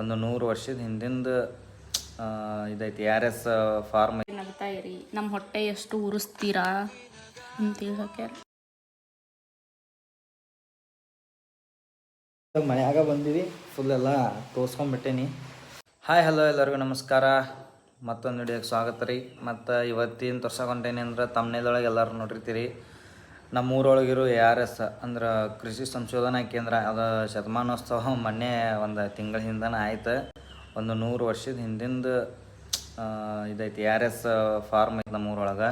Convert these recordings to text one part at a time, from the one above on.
ಒಂದು ನೂರು ವರ್ಷದ ಹಿಂದಿಂದ ಇದೈತಿ ಆರ್ ಎಸ್ ಫಾರ್ಮ್ ನಗ್ತಾ ಇರಿ? ನಮ್ಮ ಹೊಟ್ಟೆ ಎಷ್ಟು ಉರಿಸ್ತೀರಾ ಅಂತ ಹಾಕ್ಯಾರ ಮನ್ಯಾಗ ಬಂದಿವಿ ಫುಲ್ ಎಲ್ಲ ತೋರ್ಸ್ಕೊಂಡ್ಬಿಟ್ಟೇನಿ. ಹಾಯ್ ಹಲೋ ಎಲ್ಲರಿಗೂ ನಮಸ್ಕಾರ. ಮತ್ತೊಂದು ವಿಡಿಯೋಗೆ ಸ್ವಾಗತ ರೀ. ಮತ್ತು ಇವತ್ತಿನ ತೋರ್ಸಕೊಂಡೇನಿ ಅಂದ್ರೆ ತಮ್ಮನೇದೊಳಗೆ ಎಲ್ಲರೂ ನೋಡಿರ್ತೀರಿ. ನಮ್ಮ ಊರೊಳಗಿರೋ ಎ ಆರ್ ಎಸ್ ಅಂದ್ರೆ ಕೃಷಿ ಸಂಶೋಧನಾ ಕೇಂದ್ರ ಅದು ಶತಮಾನೋತ್ಸವ ಮೊನ್ನೆ ಒಂದು ತಿಂಗಳ ಹಿಂದನೇ ಆಯ್ತು. ಒಂದು ನೂರು ವರ್ಷದ ಹಿಂದಿಂದ ಇದೈತಿ ಎ ಆರ್ ಎಸ್ ಫಾರ್ಮ್ ಐತೆ ನಮ್ಮ ಊರೊಳಗೆ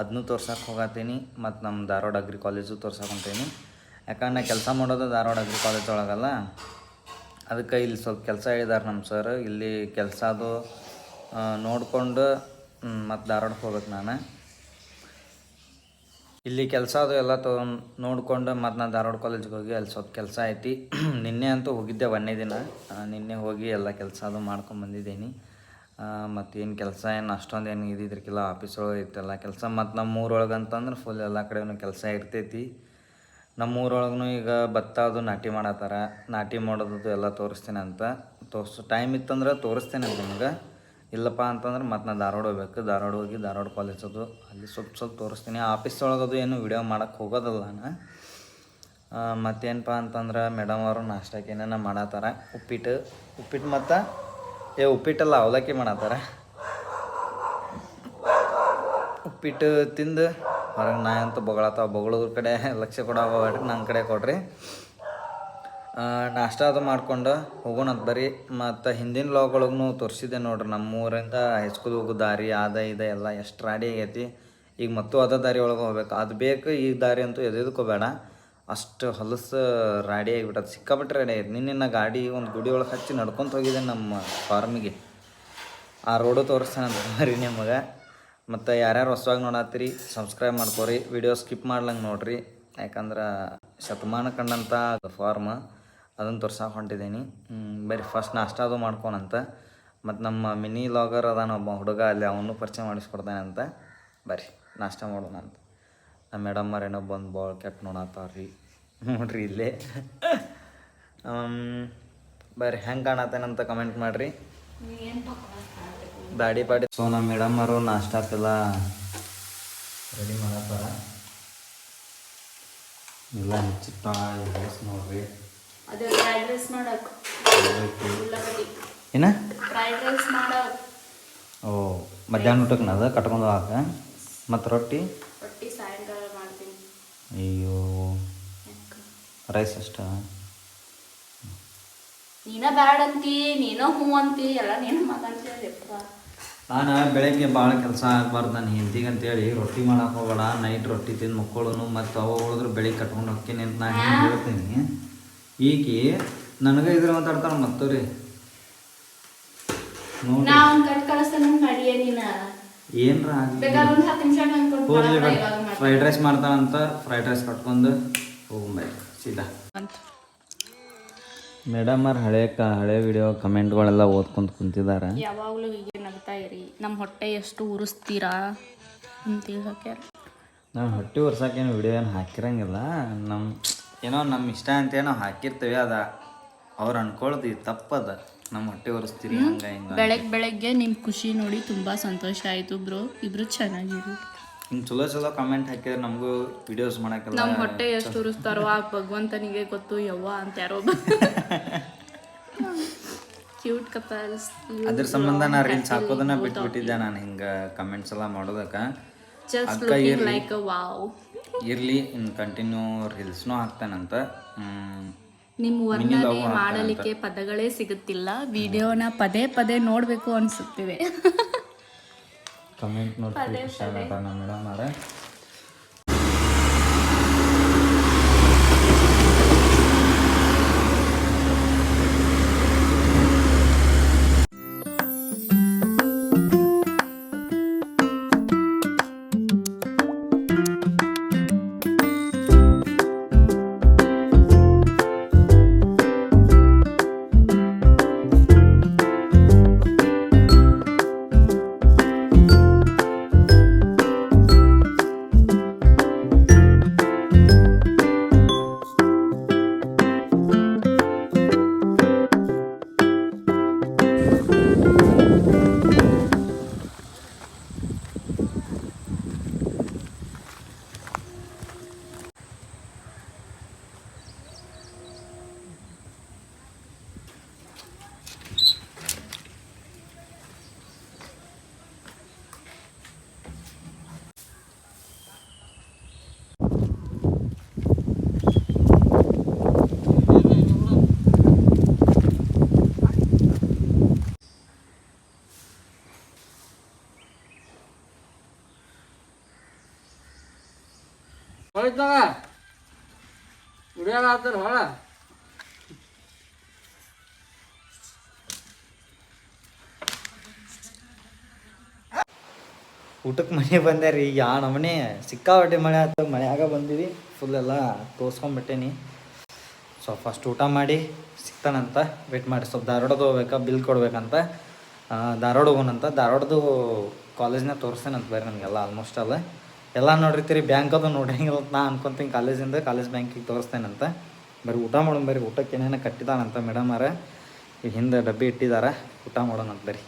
ಅದನ್ನೂ ತೋರ್ಸಕ್ಕೆ ಹೋಗತ್ತೀನಿ ಮತ್ತು ನಮ್ಮ ಧಾರವಾಡ ಅಗ್ರಿ ಕಾಲೇಜು ತೋರ್ಸಕ್ಕೆ ಹೊಂಟೀನಿ. ಯಾಕಂದ್ರೆ ನಾ ಕೆಲಸ ಮಾಡೋದು ಧಾರವಾಡ ಅಗ್ರಿ ಕಾಲೇಜ್ ಒಳಗಲ್ಲ. ಅದಕ್ಕೆ ಇಲ್ಲಿ ಸ್ವಲ್ಪ ಕೆಲಸ ಹೇಳಿದಾರೆ ನಮ್ಮ ಸರ್ ಇಲ್ಲಿ ಕೆಲಸ ಅದು ನೋಡ್ಕೊಂಡು ಮತ್ತು ಧಾರವಾಡಕ್ಕೆ ಹೋಗ್ಬೇಕು ನಾನು. ಇಲ್ಲಿ ಕೆಲಸ ಅದು ಎಲ್ಲ ತೊಗೊಂಡು ನೋಡಿಕೊಂಡು ಮತ್ತು ನಾನು ಧಾರವಾಡ ಕಾಲೇಜ್ಗೆ ಹೋಗಿ ಅಲ್ಲಿ ಸ್ವಲ್ಪ ಕೆಲಸ ಐತಿ ನಿನ್ನೆ ಅಂತೂ ಹೋಗಿದ್ದೆ ಒಂದೇ ದಿನ. ನಿನ್ನೆ ಹೋಗಿ ಎಲ್ಲ ಕೆಲಸ ಅದು ಮಾಡ್ಕೊಂಡು ಬಂದಿದ್ದೀನಿ. ಮತ್ತು ಏನು ಕೆಲಸ ಏನು ಅಷ್ಟೊಂದು ಏನು ಇದ್ದಿದ್ರಕ್ಕಿಲ್ಲ ಆಫೀಸ್ ಒಳಗೆ ಇರ್ತೆಲ್ಲ ಕೆಲಸ. ಮತ್ತು ನಮ್ಮ ಊರೊಳಗೆ ಅಂತಂದ್ರೆ ಫುಲ್ ಎಲ್ಲ ಕಡೆನೂ ಕೆಲಸ ಇರ್ತೈತಿ. ನಮ್ಮ ಊರೊಳಗೂ ಈಗ ಭತ್ತ ಅದು ನಾಟಿ ಮಾಡತ್ತಾರ. ನಾಟಿ ಮಾಡೋದು ಎಲ್ಲ ತೋರಿಸ್ತೀನಿ ಅಂತ. ತೋರಿಸ್ ಟೈಮ್ ಇತ್ತಂದ್ರೆ ತೋರಿಸ್ತೇನೆ ನಿಮ್ಗೆ. ಇಲ್ಲಪ್ಪ ಅಂತಂದ್ರೆ ಮತ್ತೆ ನಾನು ಧಾರವಾಡ ಹೋಗ್ಬೇಕು. ಧಾರವಾಡ ಹೋಗಿ ಧಾರವಾಡ ಕಾಲೇಜ್ ಅದು. ಅಲ್ಲಿ ಸ್ವಲ್ಪ ಸ್ವಲ್ಪ ತೋರಿಸ್ತೀನಿ. ಆಫೀಸ್ ಒಳಗದು ಏನು ವಿಡಿಯೋ ಮಾಡೋಕ್ಕೆ ಹೋಗೋದಲ್ಲ ನಾನು. ಮತ್ತೇನಪ್ಪ ಅಂತಂದ್ರೆ ಮೇಡಮ್ ಅವರು ನಾಷ್ಟಕ್ಕೆ ಏನೇನ ಮಾಡತ್ತಾರ ಉಪ್ಪಿಟ್ಟು ಉಪ್ಪಿಟ್ಟು ಮತ್ತು, ಏ, ಉಪ್ಪಿಟ್ಟಲ್ಲ ಅವಲಕ್ಕಿ ಮಾಡತ್ತಾರ ಉಪ್ಪಿಟ್ಟು ತಿಂದು ಹೊರಗೆ ನಾ ಅಂತ ಬೊಗಳತ್ತಾವ ಬೊಗಳೋದ್ರ ಕಡೆ ಲಕ್ಷ್ಯ ಕೊಡೋ ನನ್ನ ಕಡೆ ಕೊಡ್ರಿ. ನಾಷ್ಟ ಅದು ಮಾಡ್ಕೊಂಡು ಹೋಗೋಣ ಅಂತ ಮತ್ತು ಹಿಂದಿನ ಲಾಗೊಳಗೂ ತೋರಿಸಿದೆ ನೋಡ್ರಿ ನಮ್ಮ ಊರಿಂದ ಹೈಸ್ಕೂಲ್ ಹೋಗೋ ದಾರಿ, ಅದ ಇದೆ ಎಲ್ಲ ಎಷ್ಟು ರಾಡಿ ಆಗೈತಿ. ಈಗ ಮತ್ತು ಅದ ದಾರಿ ಒಳಗೆ ಹೋಗ್ಬೇಕು. ಅದು ಬೇಕು, ಈ ದಾರಿ ಅಂತೂ ಎದೆದಕ್ಕೂ ಬೇಡ. ಅಷ್ಟು ಹೊಲಸು ರಾಡಿ ಆಗಿಬಿಟ್ಟದು. ಸಿಕ್ಕಾಬಿಟ್ಟು ರೆಡಿ ಆಯ್ತು ನಿನ್ನೆ ಗಾಡಿ ಒಂದು ಗುಡಿ ಒಳಗೆ ಹಚ್ಚಿ ನಡ್ಕೊಂತ ಹೋಗಿದ್ದೆ ನಮ್ಮ ಫಾರ್ಮಿಗೆ ಆ ರೋಡು ತೋರಿಸ್ತಾನೆ ಬರೀ ನಿಮಗೆ. ಮತ್ತು ಯಾರ್ಯಾರು ಹೊಸವಾಗಿ ನೋಡತ್ತೀರಿ ಸಬ್ಸ್ಕ್ರೈಬ್ ಮಾಡ್ಕೋರಿ. ವಿಡಿಯೋ ಸ್ಕಿಪ್ ಮಾಡ್ಲಂಗೆ ನೋಡ್ರಿ. ಯಾಕಂದ್ರೆ ಶತಮಾನ ಕಂಡಂಥ ಫಾರ್ಮ್ ಅದನ್ನು ತೋರ್ಸಕ್ಕೆ ಹೊಂಟಿದ್ದೀನಿ ಬರೀ ಫಸ್ಟ್ ನಾಷ್ಟ ಅದು ಮಾಡ್ಕೊನಂತ. ಮತ್ತು ನಮ್ಮ ಮಿನಿ ಲಾಗರ್ ಅದಾನ ಒಬ್ಬ ಹುಡುಗ, ಅಲ್ಲಿ ಅವನು ಪರಿಚಯ ಮಾಡಿಸ್ಕೊಡ್ತಾನೆ ಅಂತ. ಬರ್ರಿ ನಾಷ್ಟ ಮಾಡೋಣ ಅಂತ. ನಮ್ಮ ಮೇಡಮ್ ಏನೋ ಬಂದು ಭಾಳ ಕೆಟ್ಟ ನೋಡತ್ತಾವ್ರಿ ನೋಡ್ರಿ ಇಲ್ಲೇ. ಬರ್ರಿ ಹೆಂಗೆ ಕಾಣತ್ತೇನಂತ ಕಮೆಂಟ್ ಮಾಡಿರಿ. ದಾಡಿ ಪಾಡಿ. ಸೊ ನಮ್ಮ ಮೇಡಮ್ಮರು ನಾಷ್ಟಾಕೆಲ್ಲ ರೆಡಿ ಮಾಡತ್ತಾರ ಎಲ್ಲ ಹೆಚ್ಚಿಟ್ಟ ನೋಡ್ರಿ. ಅದು ಫ್ರೈಡ್ ರೈಸ್ ಮಾಡಕ್. ಅವಲಕ್ಕಿ. ಉಳ್ಳಾಗಡ್ಡಿ. ಏನ? ಫ್ರೈಡ್ ರೈಸ್ ಮಾಡಕ್. ಓ ಮಧ್ಯಾಹ್ನ ಊಟಕ್ಕೆ ಅದ ಕಟ್ಕೊಂಡು ಹಾಕ ಮತ್ತು ರೊಟ್ಟಿ? ರೊಟ್ಟಿ ಸಾಯಂಕಾಲ ಮಾಡ್ತೀನಿ. ಅಯ್ಯೋ. ರೈಸ್ ಅಷ್ಟ? ನೀನ ಬ್ಯಾಡ ಅಂತಿ ನೀನ ಹ್ಞೂ ಅಂತಿ ಎಲ್ಲ ನೀನು ಮಾತಾಡ್ತೀಯಪ್ಪ ನಾನು ಬೆಳಗ್ಗೆ ಭಾಳ ಕೆಲಸ ಆಗಬಾರ್ದು ನಾನು ಹಿಂದಿಗೆ ಅಂತೇಳಿ ರೊಟ್ಟಿ ಮಾಡಕ್ಕೆ ಹೋಗೋಣ ನೈಟ್ ರೊಟ್ಟಿ ತಿಂದು ಮಕ್ಕಳು ಮತ್ತು ಅವ ಉಳಿದ್ರೆ ಬೆಳಿಗ್ಗೆ ಕಟ್ಕೊಂಡು ಹೋಗ್ತೀನಿ ಅಂತ ನಾನು ಹೇಳ್ತೀನಿ? ಈಕಿ ನನಗೆ ಇದ್ರ ಮಾತಾಡ್ತಾನ ಮತ್ತು ರೀ ನಾ ಕಟ್ ಕಳಿಸ್ತೇನೆ ನೀನ ಏನ್ರ ಆಗ್ಲಿ ಬೇಕಾದ್ರೆ ಒಂದ್ ಹತ್ತು ನಿಮಿಷ ಹೋಗ್ಲಿ. ಫ್ರೈಡ್ ರೈಸ್ ಮಾಡ್ತಾನಂತ ಫ್ರೈಡ್ ರೈಸ್ ಕಟ್ಕೊಂಡು ಹೋಗ್ಬಾಯ್ ಸೀದಾ. ಮೇಡಮ್ ಅವ್ರ ಹಳೆ ಹಳೆ ವಿಡಿಯೋ ಕಮೆಂಟ್ಗಳೆಲ್ಲ ಓದ್ಕೊಂತ ಕುಂತಿದ್ದಾರೆ ಯಾವಾಗಲೂ ಹೀಗೆ ನಗ್ತಾ ಇರಿ. ನಮ್ಮ ಹೊಟ್ಟೆ ಎಷ್ಟು ಉರಿಸ್ತೀರಾ ಅಂತ ಹಾಕ್ಯಾರ ನಾನು ಹೊಟ್ಟೆ ಉರ್ಸಕ್ಕೇನು ವಿಡಿಯೋ ಏನು ಹಾಕಿರಂಗಿಲ್ಲ. ನಮ್ಮ ಏನೋ ನಮ್ಮ ಇಷ್ಟ ಅಂತೇನೋ ಹಾಕಿರ್ತೀವಿ ಅದ ಅವ್ರು ಅನ್ಕೊಳ್ಳೋದು ಇದು ತಪ್ಪದ. ನಮ್ಮ ಹೊಟ್ಟೆ ಒರೆಸ್ತೀರಿ ಹಂಗ ಹಿಂಗ ಬೆಳಗ್ಗೆ ಬೆಳಗ್ಗೆ ನಿಮ್ಮ ಖುಷಿ ನೋಡಿ ತುಂಬಾ ಸಂತೋಷ ಆಯ್ತು ಬ್ರೋ. ಇಬ್ರು ಚೆನ್ನಾಗಿರು. ಹಿಂಗೆ ಚಲೋ ಚಲೋ ಕಮೆಂಟ್ ಹಾಕಿದ್ರೆ ನಮಗೂ ವಿಡಿಯೋಸ್ ಮಾಡಕ್ಕೆಲ್ಲ ನಮ್ಮ ಹೊಟ್ಟೆ ಎಷ್ಟು ಉರಿಸ್ತಾರೋ ಆ ಭಗವಂತನಿಗೆ ಗೊತ್ತು ಯವ್ವ ಅಂತ ಯಾರೋ ಕ್ಯೂಟ್ ಕಪಲ್ಸ್ ಅದ್ರ ಸಂಬಂಧ ನಾ ರೀಲ್ಸ್ ಹಾಕೋದನ್ನ ಬಿಟ್ಬಿಟ್ಟಿದ್ದೆ ನಾನು ಹಿಂಗೆ ಕಮೆಂಟ್ಸ್ ಎಲ್ಲ ಮಾಡೋದಕ್ಕೆ. ಜಸ್ಟ್. ಲೈಕ್ ವಾವ್ ಇರಲಿ ಇನ್ನು ಕಂಟಿನ್ಯೂ ರೀಲ್ಸ್ನೂ ಹಾಕ್ತಾನಂತ. ಹ್ಮ್. ನಿಮ್ಮ ವರ್ಣನೆ ಮಾಡಲಿಕ್ಕೆ ಪದಗಳೇ ಸಿಗುತ್ತಿಲ್ಲ. ವಿಡಿಯೋನ ಪದೇ ಪದೇ ನೋಡಬೇಕು ಅನ್ಸುತ್ತಿದೆ. ಕಮೆಂಟ್ ನೋಡಿ ಮೇಡಮ್ ಅವರೇ. ಆತಾರ ಹೊಳ. ಊಟಕ್ಕೆ ಮನೆ ಬಂದೆ ರೀ ಯಾ ನಮನೆ ಸಿಕ್ಕಾಪಟ್ಟೆ ಮಳೆ ಆಯ್ತು ಮಳೆಯಾಗ ಬಂದಿವಿ ಫುಲ್ ಎಲ್ಲ ತೋರ್ಸ್ಕೊಂಡ್ಬಿಟ್ಟೇನಿ ಸೊ ಫಸ್ಟ್ ಊಟ ಮಾಡಿ ಸಿಗ್ತಾನಂತ ವೇಟ್ ಮಾಡಿ, ಸ್ವಲ್ಪ ಧಾರವಾಡದ ಹೋಗ್ಬೇಕಾ ಬಿಲ್ ಕೊಡ್ಬೇಕಂತ. ಧಾರವಾಡ ಹೋಗೋಣಂತ ಧಾರವಾಡದು ಕಾಲೇಜ್ನಾಗ ತೋರಿಸ್ತೇನಂತ ಬರ್ರಿ ನನಗೆಲ್ಲ ಆಲ್ಮೋಸ್ಟ್ ಅಲ್ಲ. ಎಲ್ಲ ನೋಡಿರ್ತೀರಿ ಬ್ಯಾಂಕ್ ಅದು ನೋಡಿರಂಗಿಲ್ಲ ಅಂತ ನಾ ಅನ್ಕೊಂತೀನಿ. ಕಾಲೇಜಿಂದ ಕಾಲೇಜ್ ಬ್ಯಾಂಕಿಗೆ ತೋರಿಸ್ತೇನಂತ. ಬರೀ ಊಟ ಮಾಡೋಣ ಬರೀ, ಊಟಕ್ಕೆ ಏನೇನು ಕಟ್ಟಿದಾನಂತ ಮೇಡಮ್ ಅರ ಈಗ ಹಿಂದೆ ಡಬ್ಬಿ ಇಟ್ಟಿದಾರ, ಊಟ ಮಾಡೋಣಂತ ಬರೀ.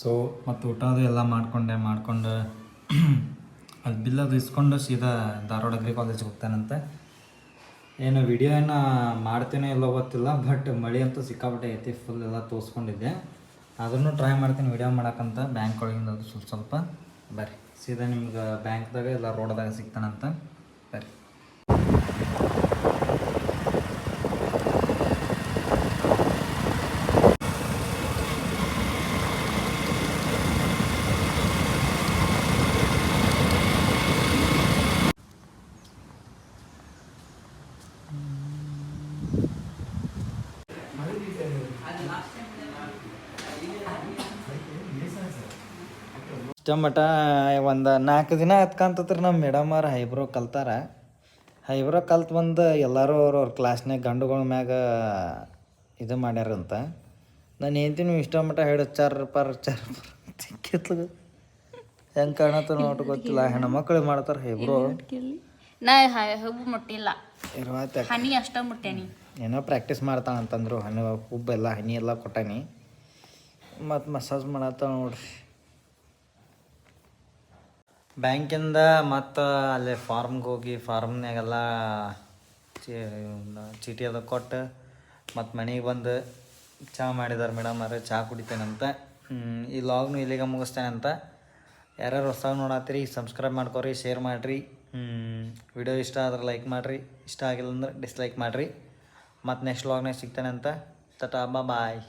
ಸೊ ಮತ್ತು ಊಟ ಅದು ಎಲ್ಲ ಮಾಡ್ಕೊಂಡೆ, ಮಾಡಿಕೊಂಡು ಅದು ಬಿಲ್ ಅದು ಇಸ್ಕೊಂಡು ಸೀದಾ ಧಾರವಾಡ ಅಗ್ರಿ ಕಾಲೇಜಿಗೆ ಹೋಗ್ತಾನಂತೆ. ಏನು ವಿಡಿಯೋ ಏನು ಮಾಡ್ತೇನೆ ಇಲ್ಲೋ ಗೊತ್ತಿಲ್ಲ ಬಟ್ ಮಳೆ ಅಂತೂ ಸಿಕ್ಕಾಪಟ್ಟೆ ಐತಿ ಫುಲ್ ಎಲ್ಲ ತೋರಿಸ್ಕೊಂಡಿದ್ದೆ. ಅದನ್ನು ಟ್ರೈ ಮಾಡ್ತೀನಿ ವಿಡಿಯೋ ಮಾಡೋಕ್ಕಂತ. ಬ್ಯಾಂಕ್ ಒಳಗಿಂದ ಅದು ಸ್ವಲ್ಪ ಸ್ವಲ್ಪ. ಬರ್ರಿ. ಸೀದಾ ನಿಮ್ಗೆ ಬ್ಯಾಂಕ್ದಾಗ ಇಲ್ಲ ರೋಡ್ದಾಗ ಸಿಗ್ತಾನಂತ. ಬರ್ರಿ. ಇಷ್ಟ ಮಟ ಒಂದು ನಾಲ್ಕು ದಿನ ಹತ್ಕಂತತ್ರ ನಮ್ಮ ಮೇಡಮ್ ಅವ್ರ ಹೈಬ್ರೋ ಕಲ್ತಾರ. ಹೈಬ್ರೋ ಕಲ್ತು ಬಂದು ಎಲ್ಲರೂ ಅವ್ರವ್ರ ಕ್ಲಾಸ್ನಾಗ ಗಂಡುಗಳ ಮ್ಯಾಗ ಇದು ಮಾಡ್ಯಾರಂತ. ನಾನು ಹೇಳ್ತೀನಿ ಇಷ್ಟ ಮಟ ಹೇಳು ಚರ್ ಪರ್ ಚರ್ ಚಿಕ್ಕಿತ್ಲ ಹೆಂಗೆ ಕಾಣತ್ತ ನೋಟ್ ಗೊತ್ತಿಲ್ಲ. ಹೆಣ್ಮಕ್ಳು ಮಾಡ್ತಾರೆ ಹೈಬ್ರೋ. ನಾ ಮುಟ್ಟಿಲ್ಲ. ಹನಿ ಅಷ್ಟ ಮುಟ್ಟೇನಿ. ಏನೋ ಪ್ರಾಕ್ಟೀಸ್ ಮಾಡ್ತಾಳ ಅಂತಂದ್ರು ಹಣ್ಣು ಹುಬ್ಬೆಲ್ಲ ಹನಿ ಎಲ್ಲ ಕೊಟ್ಟಾನಿ. ಮತ್ತು ಮಸಾಜ್ ಮಾಡತ್ತ ನೋಡ್ರಿ. ಬ್ಯಾಂಕಿಂದ ಮತ್ತು ಅಲ್ಲಿ ಫಾರ್ಮ್ಗೆ ಹೋಗಿ ಫಾರ್ಮ್ನಾಗೆಲ್ಲ ಚೀಟಿ ಅದು ಕೊಟ್ಟು ಮತ್ತು ಮನೆಗೆ ಬಂದು ಚಹಾ ಮಾಡಿದಾರೆ ಮೇಡಮ್ ಅವ್ರೆ ಚಹಾ ಕುಡಿತೇನಂತ. ಈ ಲಾಗ್ನು ಇಲ್ಲಿಗೆ ಮುಗಿಸ್ತೇನಂತ. ಯಾರ್ಯಾರು ಹೊಸ ನೋಡತ್ತೀರಿ ಸಬ್ಸ್ಕ್ರೈಬ್ ಮಾಡ್ಕೊರಿ ಶೇರ್ ಮಾಡಿರಿ. ವಿಡಿಯೋ ಇಷ್ಟ ಆದ್ರೆ ಲೈಕ್ ಮಾಡಿರಿ, ಇಷ್ಟ ಆಗಿಲ್ಲ ಅಂದ್ರೆ ಡಿಸ್ಲೈಕ್ ಮಾಡಿರಿ. ಮತ್ತು ನೆಕ್ಸ್ಟ್ ಲಾಗ್ನಾಗ ಅಂತ ತಟಾ ಬಾಯ್